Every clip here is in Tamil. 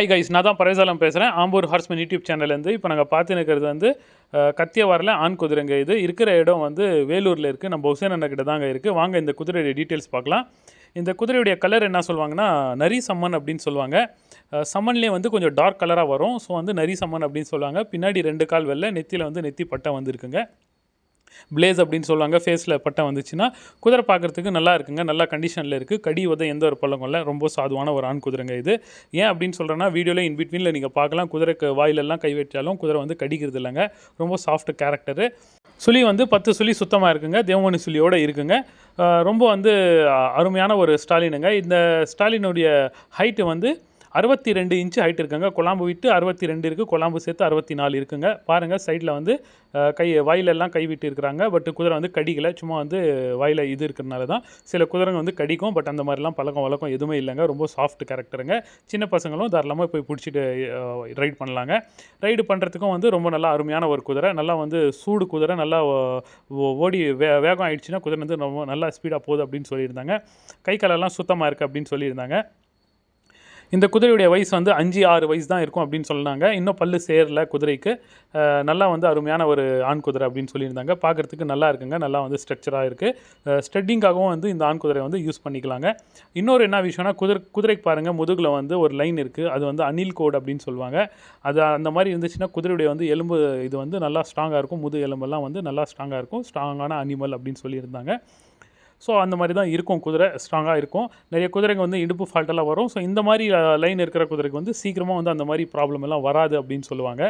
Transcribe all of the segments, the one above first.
ஹை கைஸ் நான் தான் பரவேசாலம் பேசுகிறேன் ஆம்பூர் ஹார்ஸ்மன் யூடியூப் சேனல்லேருந்து இப்போ நாங்கள் பார்த்து இருக்கிறது வந்து கத்தியவாரில் ஆண் குதிரைங்க. இது இருக்கிற இடம் வந்து வேலூரில் இருக்குது நம்ம ஹுசேன் அண்ணா கிட்ட தாங்க இருக்குது வாங்க இந்த குதிரையுடைய டீட்டெயில்ஸ் பார்க்கலாம். இந்த குதிரையுடைய கலர் என்ன சொல்லுவாங்கன்னா நரி சம்மன் அப்படின்னு சொல்லுவாங்க. சம்மன்லேயே வந்து கொஞ்சம் டார்க் கலராக வரும். ஸோ வந்து நரி சம்மன் அப்படின்னு சொல்லுவாங்க. பின்னாடி ரெண்டு கால் வெள்ளை நெத்தியில் வந்து நெத்தி பட்டை வந்துருக்குங்க பிளேஸ் அப்படின்னு சொல்லுவாங்க ஃபேஸில் பட்டம் வந்துச்சுன்னா குதிரை பார்க்குறதுக்கு நல்லா இருக்குங்க நல்லா கண்டிஷனில் இருக்குது கடி உத எந்த ஒரு பழக்கம் இல்லை ரொம்ப சாதுவான ஒரு ஆண் குதிரைங்க இது. ஏன் அப்படின்னு சொல்கிறேன்னா வீடியோவில் இன் பிட்வீனில் நீங்கள் பார்க்கலாம் குதிரைக்கு வாயிலெல்லாம் கை வச்சாலும் குதிரை வந்து கடிக்கிறது இல்லைங்க. ரொம்ப சாஃப்ட் கேரக்டரு சுழி வந்து பத்து சுழி சுத்தமாக இருக்குங்க தேவமணி சுழியோடு இருக்குங்க. ரொம்ப வந்து அருமையான ஒரு ஸ்டாலினுங்க. இந்த ஸ்டாலினுடைய ஹைட்டு வந்து அறுபத்தி ரெண்டு இன்ச்சு ஹைட் இருக்குங்க. கொலாம்பு விட்டு அறுபத்தி ரெண்டு இருக்குது குழம்பு சேர்த்து அறுபத்தி நாலு இருக்குங்க. பாருங்கள் சைடில் வந்து கை வாயிலெல்லாம் கை விட்டு இருக்கிறாங்க. பட் குதிரை வந்து கடிக்கலை. சும்மா வந்து வாயில் இது இருக்கிறனால தான். சில குதிரைங்க வந்து கடிக்கும். பட் அந்த மாதிரிலாம் பழக்கம் வழக்கம் எதுவுமே இல்லைங்க. ரொம்ப சாஃப்ட் கேரக்டருங்க சின்ன பசங்களும் தாராளமாக போய் பிடிச்சிட்டு ரைட் பண்ணலாங்க. ரைடு பண்ணுறதுக்கும் வந்து ரொம்ப நல்லா அருமையான ஒரு குதிரை. நல்லா வந்து சூடு குதிரை. நல்லா ஓ- ஓடி வே வேகம் ஆயிடுச்சுன்னா குதிரை வந்து ரொம்ப நல்லா ஸ்பீடாக போகுது அப்படின்னு சொல்லியிருந்தாங்க. கை காலெல்லாம் சுத்தமாக இருக்குது அப்படின்னு சொல்லியிருந்தாங்க. இந்த குதிரையுடைய வயசு வந்து அஞ்சு ஆறு வயசு தான் இருக்கும் அப்படின்னு சொன்னாங்க. இன்னும் பல்லு சேரல குதிரைக்கு. நல்லா வந்து அருமையான ஒரு ஆண் குதிரை அப்படின்னு சொல்லியிருந்தாங்க. பார்க்குறதுக்கு நல்லா இருக்குங்க. நல்லா வந்து ஸ்ட்ரக்சராக இருக்குது ஸ்டெட்டிங்காகவும் வந்து இந்த ஆண் குதிரை வந்து யூஸ் பண்ணிக்கலாங்க. இன்னொரு என்ன விஷயம்னா குதிரை குதிரைக்கு பாருங்கள் முதுகில் வந்து ஒரு லைன் இருக்குது அது வந்து அணில் கோடு அப்படின்னு சொல்லுவாங்க. அது அந்த மாதிரி இருந்துச்சுன்னா குதிரையுடைய வந்து எலும்பு இது வந்து நல்லா ஸ்ட்ராங்காக இருக்கும். முது எலும்பெல்லாம் வந்து நல்லா ஸ்ட்ராங்காக இருக்கும். ஸ்ட்ராங்கான அனிமல் அப்படின்னு சொல்லியிருந்தாங்க. ஸோ அந்த மாதிரி தான் இருக்கும் குதிரை ஸ்ட்ராங்காக இருக்கும். நிறைய குதிரைங்க வந்து இடுப்பு ஃபால்ட்டெல்லாம் வரும். ஸோ இந்த மாதிரி லைன் இருக்கிற குதிரைக்கு வந்து சீக்கிரமாக வந்து அந்த மாதிரி ப்ராப்ளம் எல்லாம் வராது அப்படின்னு சொல்லுவாங்க.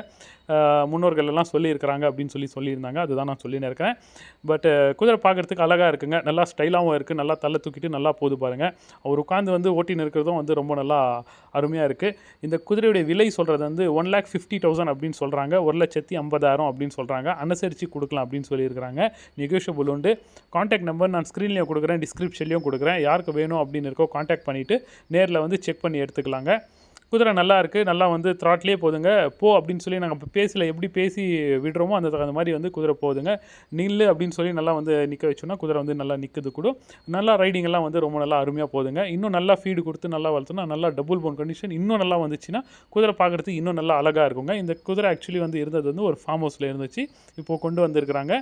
முன்னோர்கள் எல்லாம் சொல்லியிருக்கிறாங்க அப்படின்னு சொல்லி சொல்லியிருந்தாங்க. அதுதான் நான் சொல்லின்னு இருக்கிறேன். பட் குதிரை பார்க்குறதுக்கு அழகாக இருக்குங்க. நல்லா ஸ்டைலாகவும் இருக்குது நல்லா தள்ள தூக்கிட்டு நல்லா போது பாருங்கள் அவர் உட்காந்து வந்து ஓட்டின்னு இருக்கிறதும் வந்து ரொம்ப நல்லா அருமையாக இருக்குது இந்த குதிரையுடைய விலை சொல்கிறது வந்து ஒன் லேக் ஃபிஃப்டி தௌசண்ட் அப்படின்னு சொல்கிறாங்க ஒரு லட்சத்தி ஐம்பதாயிரம் அப்படின்னு சொல்கிறாங்க அனுசரித்து கொடுக்கலாம் அப்படின்னு சொல்லியிருக்கிறாங்க. நெகோஷியபிள் உண்டு. கான்டாக்ட் நம்பர் நான் ஸ்க்ரீன்லேயும் கொடுக்குறேன் டிஸ்கிரிப்ஷன்லேயும் கொடுக்குறேன். யாருக்கு வேணும் அப்படின்னு இருக்கோ காண்டாக்ட் பண்ணிவிட்டு நேரில் வந்து செக் பண்ணி எடுத்துக்கலாங்க. குதிரை நல்லா இருக்குது நல்லா வந்து த்ராட்லேயே போதுங்க. போ அப்படின்னு சொல்லி நாங்கள் இப்போ பேசல எப்படி பேசி விடுறோமோ அந்த அந்த மாதிரி வந்து குதிரை போகுதுங்க. நில்லு அப்படின்னு சொல்லி நல்லா வந்து நிற்க வச்சோன்னா குதிரை வந்து நல்லா நிற்குது கூட. நல்லா ரைடிங்கெல்லாம் வந்து ரொம்ப நல்லா அருமையாக போதுங்க இன்னும் நல்லா ஃபீடு கொடுத்து நல்லா வளர்த்தோன்னா நல்லா டபுள் போன் கண்டிஷன் இன்னும் நல்லா வந்துச்சுன்னா குதிரை பார்க்குறதுக்கு இன்னும் நல்லா அழகாக இருக்குங்க. இந்த குதிரை ஆக்சுவலி வந்து இருந்தது வந்து ஒரு ஃபார்ம் ஹவுஸில் இருந்துச்சு. இப்போது கொண்டு வந்திருக்கிறாங்க.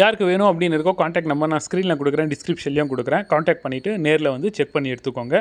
யாருக்கு வேணும் அப்படின்னு இருக்கோ காண்டாக்ட் நம்பர் நான் ஸ்க்ரீனில் கொடுக்குறேன் டிஸ்கிரிப்ஷன்லேயும் கொடுக்குறேன். காண்டாக்ட் பண்ணிவிட்டு நேரில் வந்து செக் பண்ணி எடுத்துக்கோங்க.